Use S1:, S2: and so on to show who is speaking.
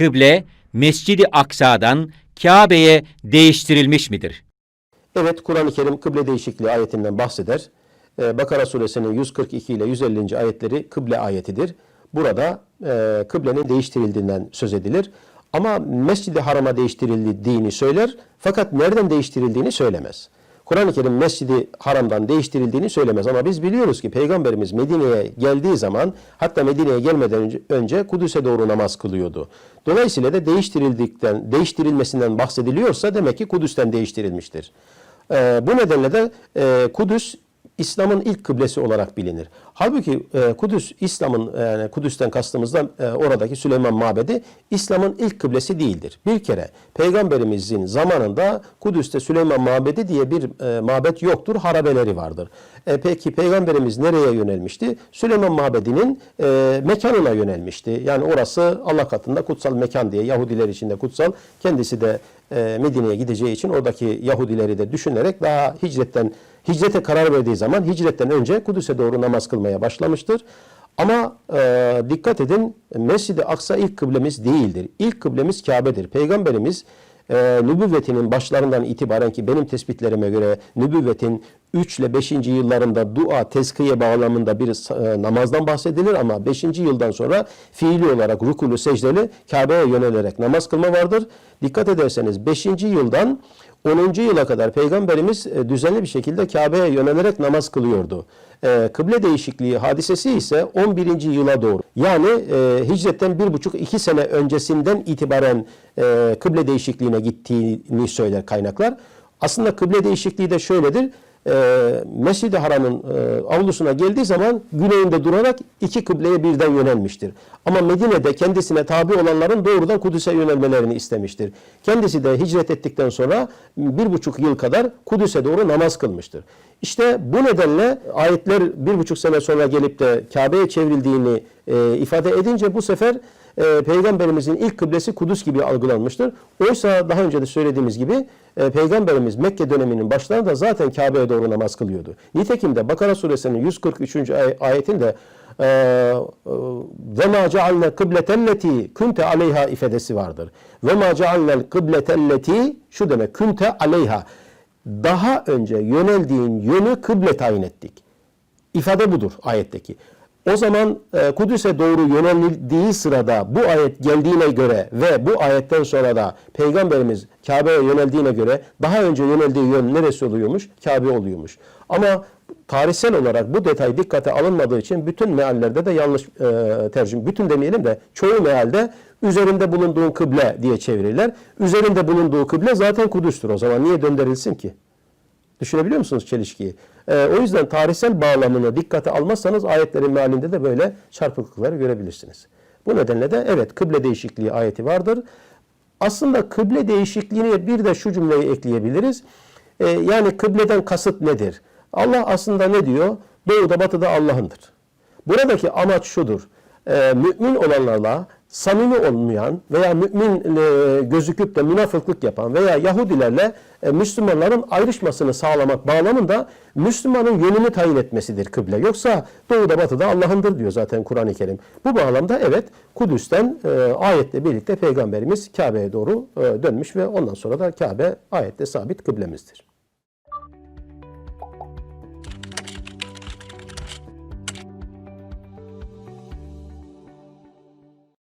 S1: kıble Mescid-i Aksa'dan Kabe'ye değiştirilmiş midir?
S2: Evet Kur'an-ı Kerim kıble değişikliği ayetinden bahseder. Ee, Bakara suresinin 142 ile 150. ayetleri kıble ayetidir. Burada e, kıblenin değiştirildiğinden söz edilir. Ama Mescid-i Haram'a değiştirildiğini söyler fakat nereden değiştirildiğini söylemez. Kur'an-ı Kerim Mescid-i Haram'dan değiştirildiğini söylemez ama biz biliyoruz ki Peygamberimiz Medine'ye geldiği zaman hatta Medine'ye gelmeden önce, Kudüs'e doğru namaz kılıyordu. Dolayısıyla da değiştirildikten, değiştirilmesinden bahsediliyorsa demek ki Kudüs'ten değiştirilmiştir. Ee, bu nedenle de e, Kudüs İslam'ın ilk kıblesi olarak bilinir. Halbuki e, Kudüs İslam'ın yani Kudüs'ten kastımızda e, oradaki Süleyman Mabedi İslam'ın ilk kıblesi değildir. Bir kere Peygamberimizin zamanında Kudüs'te Süleyman Mabedi diye bir e, mabet yoktur, harabeleri vardır. E, peki Peygamberimiz nereye yönelmişti? Süleyman Mabedi'nin e, mekanına yönelmişti. Yani orası Allah katında kutsal mekan diye Yahudiler için de kutsal. Kendisi de e, Medine'ye gideceği için oradaki Yahudileri de düşünerek daha hicretten hicrete karar verdiği zaman hicretten önce Kudüs'e doğru namaz kılmaya başlamıştır. Ama e, dikkat edin Mescid-i Aksa ilk kıblemiz değildir. İlk kıblemiz Kabe'dir. Peygamberimiz e, nübüvvetinin başlarından itibaren ki benim tespitlerime göre nübüvvetin 3 ile 5. yıllarında dua, tezkiye bağlamında bir e, namazdan bahsedilir ama 5. yıldan sonra fiili olarak rukulu secdeli Kabe'ye yönelerek namaz kılma vardır. Dikkat ederseniz 5. yıldan 10. yıla kadar Peygamberimiz e, düzenli bir şekilde Kabe'ye yönelerek namaz kılıyordu. E, kıble değişikliği hadisesi ise 11. yıla doğru. Yani e, hicretten 1,5-2 sene öncesinden itibaren e, kıble değişikliğine gittiğini söyler kaynaklar. Aslında kıble değişikliği de şöyledir. E, Mescid-i Haram'ın e, avlusuna geldiği zaman güneyinde durarak iki kıbleye birden yönelmiştir. Ama Medine'de kendisine tabi olanların doğrudan Kudüs'e yönelmelerini istemiştir. Kendisi de hicret ettikten sonra bir buçuk yıl kadar Kudüs'e doğru namaz kılmıştır. İşte bu nedenle ayetler bir buçuk sene sonra gelip de Kabe'ye çevrildiğini e, ifade edince bu sefer e, Peygamberimizin ilk kıblesi Kudüs gibi algılanmıştır. Oysa daha önce de söylediğimiz gibi e, Peygamberimiz Mekke döneminin başlarında zaten Kabe'ye doğru namaz kılıyordu. Nitekim de Bakara suresinin 143. ay- ayetinde e, ve ma cealne kıbletelleti kunte aleyha ifadesi vardır. Ve ma cealne kıbletelleti şu demek kunte aleyha daha önce yöneldiğin yönü kıble tayin ettik. İfade budur ayetteki. O zaman e, Kudüs'e doğru yöneldiği sırada bu ayet geldiğine göre ve bu ayetten sonra da Peygamberimiz Kabe'ye yöneldiğine göre daha önce yöneldiği yön neresi oluyormuş? Kabe oluyormuş. Ama tarihsel olarak bu detay dikkate alınmadığı için bütün meallerde de yanlış e, tercüme, bütün demeyelim de çoğu mealde üzerinde bulunduğun kıble diye çevirirler. Üzerinde bulunduğu kıble zaten Kudüs'tür. O zaman niye döndürülsün ki? Düşünebiliyor musunuz çelişkiyi? Ee, o yüzden tarihsel bağlamını dikkate almazsanız ayetlerin mealinde de böyle çarpıklıkları görebilirsiniz. Bu nedenle de evet kıble değişikliği ayeti vardır. Aslında kıble değişikliğine bir de şu cümleyi ekleyebiliriz. Ee, yani kıbleden kasıt nedir? Allah aslında ne diyor? Doğuda batıda Allah'ındır. Buradaki amaç şudur. Ee, mümin olanlarla samimi olmayan veya mümin e, gözüküp de münafıklık yapan veya Yahudilerle e, Müslümanların ayrışmasını sağlamak bağlamında Müslümanın yönünü tayin etmesidir kıble. Yoksa doğuda batıda Allah'ındır diyor zaten Kur'an-ı Kerim. Bu bağlamda evet Kudüs'ten e, ayetle birlikte Peygamberimiz Kabe'ye doğru e, dönmüş ve ondan sonra da Kabe ayette sabit kıblemizdir.